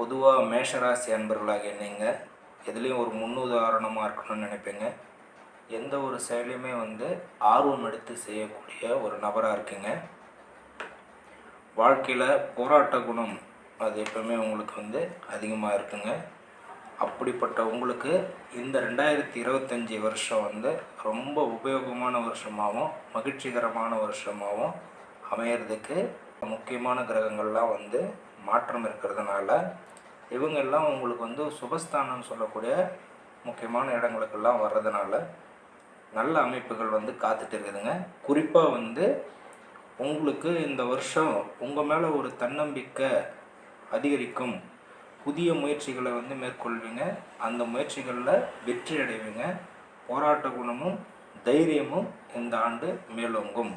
பொதுவாக மேஷராசி அன்பர்களாக நீங்கள் எதுலேயும் ஒரு முன்னுதாரணமாக இருக்கணும்னு நினைப்பீங்க. எந்த ஒரு செயலையுமே வந்து ஆர்வம் எடுத்து செய்யக்கூடிய ஒரு நபராக இருக்கீங்க. வாழ்க்கையில் போராட்ட குணம் அது எப்பவுமே உங்களுக்கு வந்து அதிகமாக இருக்குங்க. அப்படிப்பட்ட உங்களுக்கு இந்த ரெண்டாயிரத்தி இருபத்தஞ்சி வருஷம் வந்து ரொம்ப உபயோகமான வருஷமாகவும் மகிழ்ச்சிகரமான வருஷமாகவும் அமையிறதுக்கு முக்கியமான கிரகங்கள்லாம் வந்து மாற்றம் இருக்கிறதுனால இவங்கெல்லாம் உங்களுக்கு வந்து சுபஸ்தானம்னு சொல்லக்கூடிய முக்கியமான இடங்களுக்கெல்லாம் வர்றதுனால நல்ல அமைப்புகள் வந்து காத்துட்டு இருக்குதுங்க. குறிப்பாக வந்து உங்களுக்கு இந்த வருஷம் உங்கள் மேலே ஒரு தன்னம்பிக்கை அதிகரிக்கும். புதிய முயற்சிகளை வந்து மேற்கொள்வீங்க. அந்த முயற்சிகளில் வெற்றி அடைவீங்க. போராட்ட குணமும் தைரியமும் இந்த ஆண்டு மேலோங்கும்.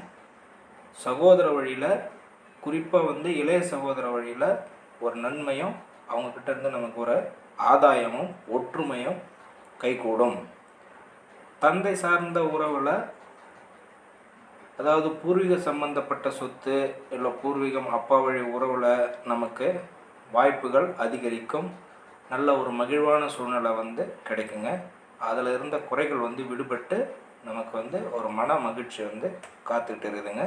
சகோதர வழியில் குறிப்பாக வந்து இளைய சகோதர வழியில் ஒரு நன்மையும் அவங்கக்கிட்ட இருந்து நமக்கு ஒரு ஆதாயமும் ஒற்றுமையும் கைகூடும். தந்தை சார்ந்த உறவில் அதாவது பூர்வீக சம்பந்தப்பட்ட சொத்து இல்லை பூர்வீகம் அப்பா வழி உறவில் நமக்கு வாய்ப்புகள் அதிகரிக்கும். நல்ல ஒரு மகிழ்வான சூழ்நிலை வந்து கிடைக்குங்க. அதில் இருந்த குறைகள் வந்து விடுபட்டு நமக்கு வந்து ஒரு மன மகிழ்ச்சி வந்து காத்துக்கிட்டு இருக்குதுங்க.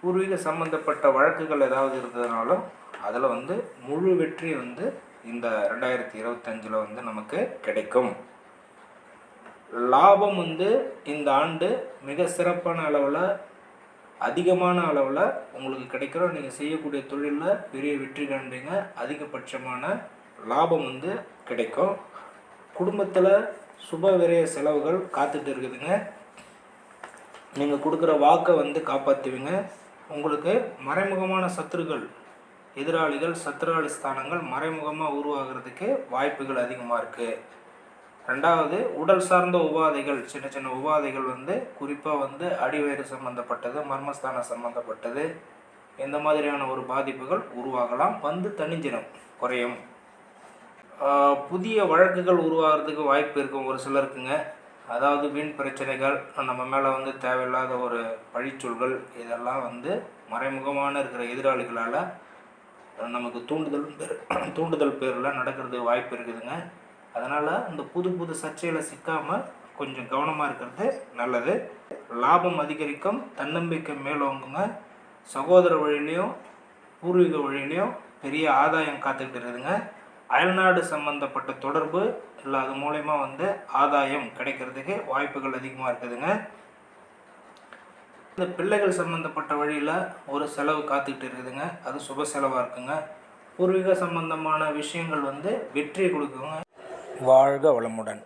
பூர்வீக சம்பந்தப்பட்ட வழக்குகள் ஏதாவது இருந்ததுனாலும் அதில் வந்து முழு வெற்றி வந்து இந்த ரெண்டாயிரத்தி இருபத்தஞ்சில் வந்து நமக்கு கிடைக்கும். லாபம் வந்து இந்த ஆண்டு மிக சிறப்பான அளவில் அதிகமான அளவில் உங்களுக்கு கிடைக்கிற நீங்கள் செய்யக்கூடிய தொழிலில் பெரிய வெற்றி காண்பீங்க. அதிகபட்சமான லாபம் வந்து கிடைக்கும். குடும்பத்தில் சுப விரைய செலவுகள் காத்துட்டு இருக்குதுங்க. நீங்கள் கொடுக்குற வாக்கை வந்து காப்பாற்றுவீங்க உங்களுக்கு மறைமுகமான சத்துருக்கள் எதிராளிகள் சத்துராளி ஸ்தானங்கள் மறைமுகமாக உருவாகிறதுக்கு வாய்ப்புகள் அதிகமாக இருக்குது ரெண்டாவது உடல் சார்ந்த உபாதைகள் சின்ன சின்ன உபாதைகள் வந்து குறிப்பாக வந்து அடிவயிறு சம்மந்தப்பட்டது மர்மஸ்தானம் சம்மந்தப்பட்டது இந்த மாதிரியான ஒரு பாதிப்புகள் உருவாகலாம். வந்து தணிஞ்சிடும் குறையும். புதிய வழக்குகள் உருவாகிறதுக்கு வாய்ப்பு இருக்கும் ஒரு சிலருக்குங்க. அதாவது வீண் பிரச்சனைகள் நம்ம மேலே வந்து தேவையில்லாத ஒரு பழிச்சொல்கள் இதெல்லாம் வந்து மறைமுகமான இருக்கிற எதிராளிகளால் நமக்கு தூண்டுதல் பேர் தூண்டுதல் பேரில் நடக்கிறதுக்கு வாய்ப்பு இருக்குதுங்க. அதனால் இந்த புது புது சர்ச்சையில் சிக்காமல் கொஞ்சம் கவனமாக இருக்கிறது நல்லது. லாபம் அதிகரிக்கும் தன்னம்பிக்கை மேலோங்குங்க. சகோதர வழியிலையும் பூர்வீக வழியிலையும் பெரிய ஆதாயம் காத்துக்கிட்டு இருக்குதுங்க. அயல்நாடு சம்மந்தப்பட்ட தொடர்பு இல்லை அது மூலயமா வந்து ஆதாயம் கிடைக்கிறதுக்கு வாய்ப்புகள் அதிகமாக இருக்குதுங்க. இந்த பிள்ளைகள் சம்மந்தப்பட்ட வழியில் ஒரு செலவு காத்துக்கிட்டு இருக்குதுங்க. அது சுப செலவாக இருக்குங்க. பூர்வீக சம்பந்தமான விஷயங்கள் வந்து வெற்றி கொடுக்குங்க. வாழ்க வளமுடன்.